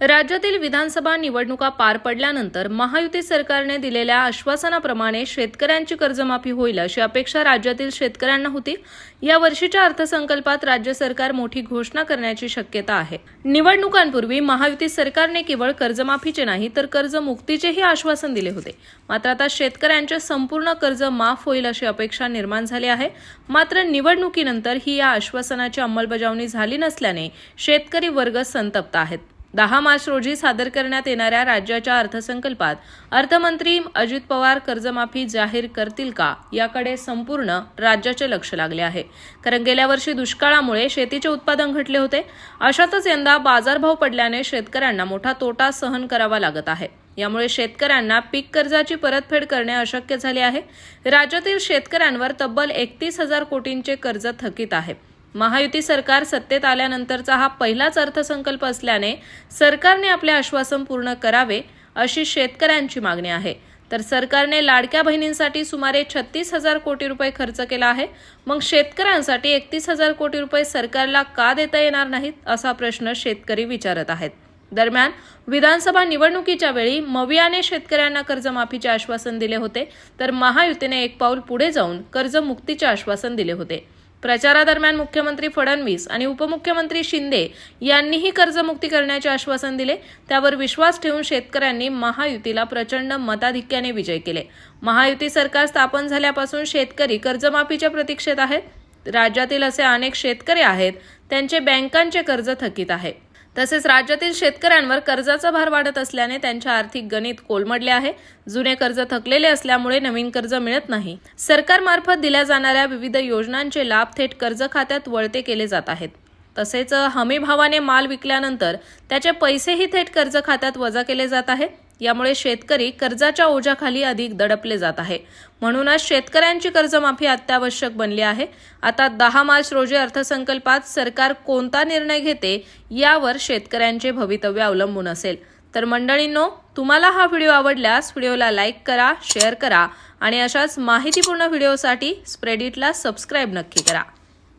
राज्यातील विधानसभा निवडणुका पार पडल्यानंतर महायुती सरकारने दिलेल्या आश्वासनाप्रमाणे शेतकऱ्यांची कर्जमाफी होईल अशी अपेक्षा राज्यातील शेतकऱ्यांना होती. या वर्षीच्या अर्थसंकल्पात राज्य सरकार मोठी घोषणा करण्याची शक्यता आहे. निवडणुकांपूर्वी महायुती सरकारने केवळ कर्जमाफीचे नाही तर कर्जमुक्तीचेही आश्वासन दिले होते. मात्र आता शेतकऱ्यांचे संपूर्ण कर्ज माफ होईल अशी अपेक्षा निर्माण झाली आहे. मात्र निवडणुकीनंतर ही या आश्वासनाची अंमलबजावणी झाली नसल्याने शेतकरी वर्ग संतप्त आहेत. दहा मार्च रोजी सादर करण्यात येणाऱ्या राज्याच्या अर्थसंकल्पात अर्थमंत्री अजित पवार कर्जमाफी जाहीर करतील का याकडे संपूर्ण राज्याचे लक्ष लागले आहे. कारण गेल्या वर्षी दुष्काळामुळे शेतीचे उत्पादन घटले होते. अशातच यंदा बाजारभाव पडल्याने शेतकऱ्यांना मोठा तोटा सहन करावा लागत आहे. यामुळे शेतकऱ्यांना पीक कर्जाची परतफेड करणे अशक्य झाले आहे. राज्यातील शेतकऱ्यांवर तब्बल एकतीस हजार कोटींचे कर्ज थकीत आहे. महायुती सरकार सत्तेत आल्यानंतरचा हा पहिलाच अर्थसंकल्प असल्याने सरकारने आपले आश्वासन पूर्ण करावे अशी शेतकऱ्यांची मागणी आहे. तर सरकारने लाडक्या बहिणींसाठी सुमारे छत्तीस हजार कोटी रुपये खर्च केला आहे. मग शेतकऱ्यांसाठी एकतीस हजार कोटी रुपये सरकारला का देता येणार नाहीत असा प्रश्न शेतकरी विचारत आहेत. दरम्यान विधानसभा निवडणुकीच्या वेळी मवियाने शेतकऱ्यांना कर्जमाफीचे आश्वासन दिले होते. तर महायुतीने एक पाऊल पुढे जाऊन कर्जमुक्तीचे आश्वासन दिले होते. प्रचारादरम्यान मुख्यमंत्री फडणवीस आणि उपमुख्यमंत्री शिंदे यांनीही कर्जमुक्ती करण्याचे आश्वासन दिले. त्यावर विश्वास ठेवून शेतकऱ्यांनी महायुतीला प्रचंड मताधिक्याने विजय केले. महायुती सरकार स्थापन झाल्यापासून शेतकरी कर्जमाफीच्या प्रतीक्षेत आहेत. राज्यातील असे अनेक शेतकरी आहेत त्यांचे बँकांचे कर्ज थकीत आहे. तसेच राज्यातील शेतकऱ्यांवर कर्जाचा भार वाढत असल्याने त्यांच्या आर्थिक गणित कोलमडले आहे. जुने कर्ज थकलेले असल्यामुळे नवीन कर्ज मिळत नाही. सरकारमार्फत दिल्या जाणाऱ्या विविध योजनांचे लाभ थेट कर्ज खात्यात वळते केले जात आहेत. तसेच हमीभावाने माल विकल्यानंतर त्याचे पैसेही थेट कर्ज खात्यात वजा केले जात आहे. यामुळे शेतकरी कर्जाच्या ओझ्याखाली अधिक दडपले जात आहे. म्हणूनच शेतकऱ्यांची कर्जमाफी अत्यावश्यक बनली आहे. आता दहा मार्च रोजी अर्थसंकल्पात सरकार कोणता निर्णय घेते यावर शेतकऱ्यांचे भवितव्य अवलंबून असेल. तर मंडळींनो तुम्हाला हा व्हिडिओ आवडल्यास व्हिडिओला लाईक करा शेअर करा आणि अशाच माहितीपूर्ण व्हिडिओसाठी स्प्रेडिटला सबस्क्राईब नक्की करा.